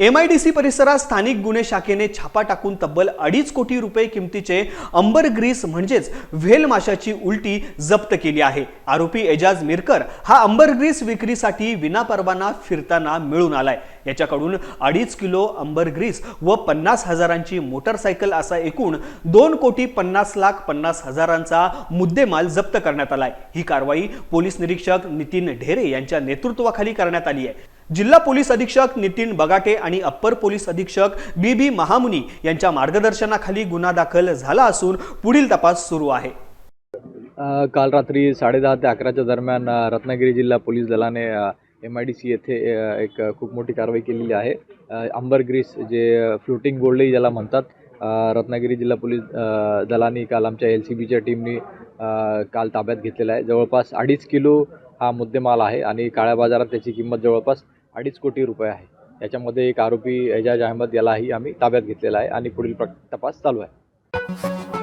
MIDC परिसरात स्थानिक गुन्हे शाखेने छापा टाकून तब्बल अडीच कोटी रुपये किमतीचे अंबर ग्रीस म्हणजेच व्हेल माशाची उलटी जप्त केली आहे. आरोपी एजाज मिरकर हा अंबर ग्रीस विक्रीसाठी विनापरवाना फिरताना मिळून आलाय. याच्याकडून अडीच किलो अंबर ग्रीस व पन्नास हजारांची मोटरसायकल असा एकूण दोन कोटी पन्नास लाख पन्नास हजारांचा मुद्देमाल जप्त करण्यात आलाय. ही कारवाई पोलीस निरीक्षक नितीन ढेरे यांच्या नेतृत्वाखाली करण्यात आली आहे. जिल्हा पोलीस अधीक्षक नितीन बगाटे आणि अप्पर पोलीस अधीक्षक बी बी महामुनी यांच्या मार्गदर्शनाखाली गुन्हा दाखल झाला असून पुढील तपास सुरू आहे. काल रात्री साडेदहा ते अकराच्या दरम्यान रत्नागिरी जिल्हा पोलीस दलाने एम आय डी सी येथे एक खूप मोठी कारवाई केलेली आहे. अंबर ग्रीस जे फ्लोटिंग गोल्डही ज्याला म्हणतात रत्नागिरी जिल्हा पोलीस दलाने काल आमच्या एल सी बीच्या टीमनी काल ताब्यात घेतलेला आहे. जवळपास अडीच किलो हा मुद्देमाल आहे आणि काळ्या बाजारात त्याची किंमत जवळपास अडीच कोटी रुपये आहे. याच्यामध्ये एक आरोपी एजाज अहमद यालाही आम्ही ताब्यात घेतलेला आहे आणि पुढील तपास चालू आहे.